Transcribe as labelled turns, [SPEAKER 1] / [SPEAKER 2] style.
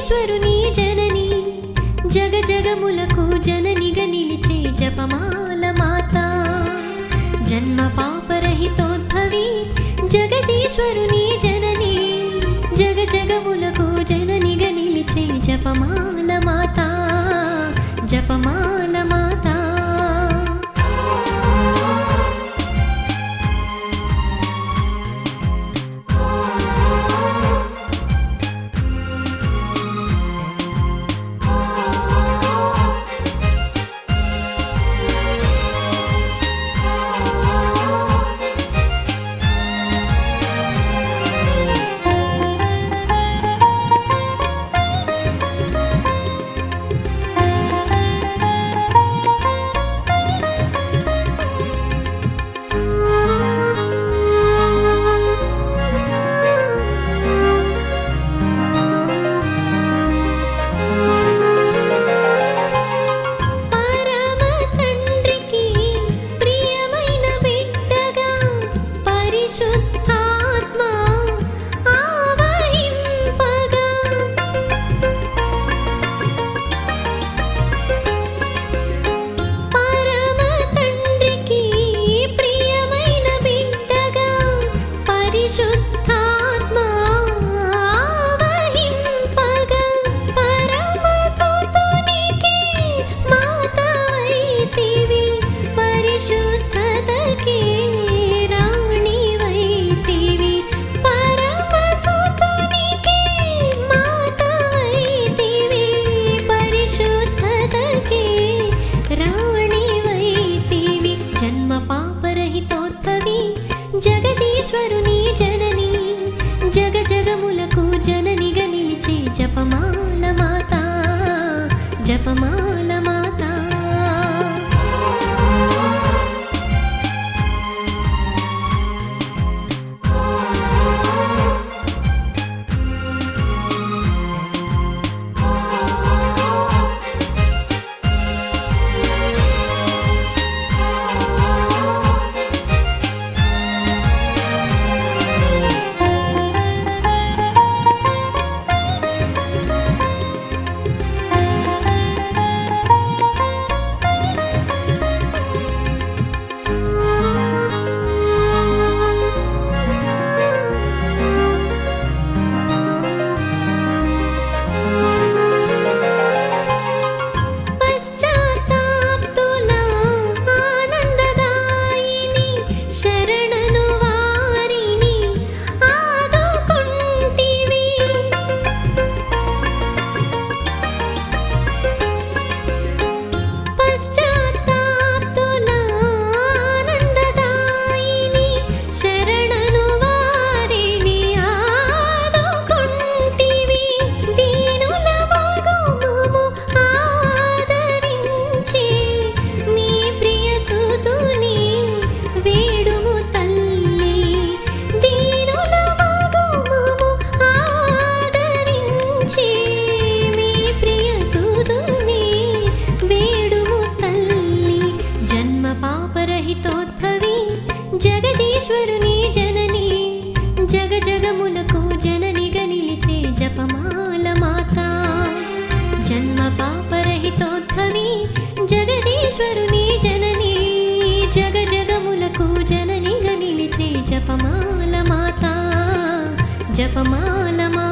[SPEAKER 1] జగదీశ్వరుని జనని జగ జగములకు జననిగ నిలిచే జపమాల మాత. జన్మ పాపరహితోద్భవి జగదీశ్వరుని జనని జగ జగములకు జననిగ నిలిచే జపమాల మాత జపమాల పాపరహితోద్భవి జగదీశ్వరుని జనని జగ జగములకు జననిగా నిలిచే జపమాల మాత. జపమాల జగదీశ్వరుని జనని జగ జగములకు జననిగా నిలిచే జపమాల మాత. జన్మ పాపరహితోద్భవి జగదీశ్వరుని జనని జగ జగములకు జననిగా నిలిచే జపమాల మాత. జపమాల మాత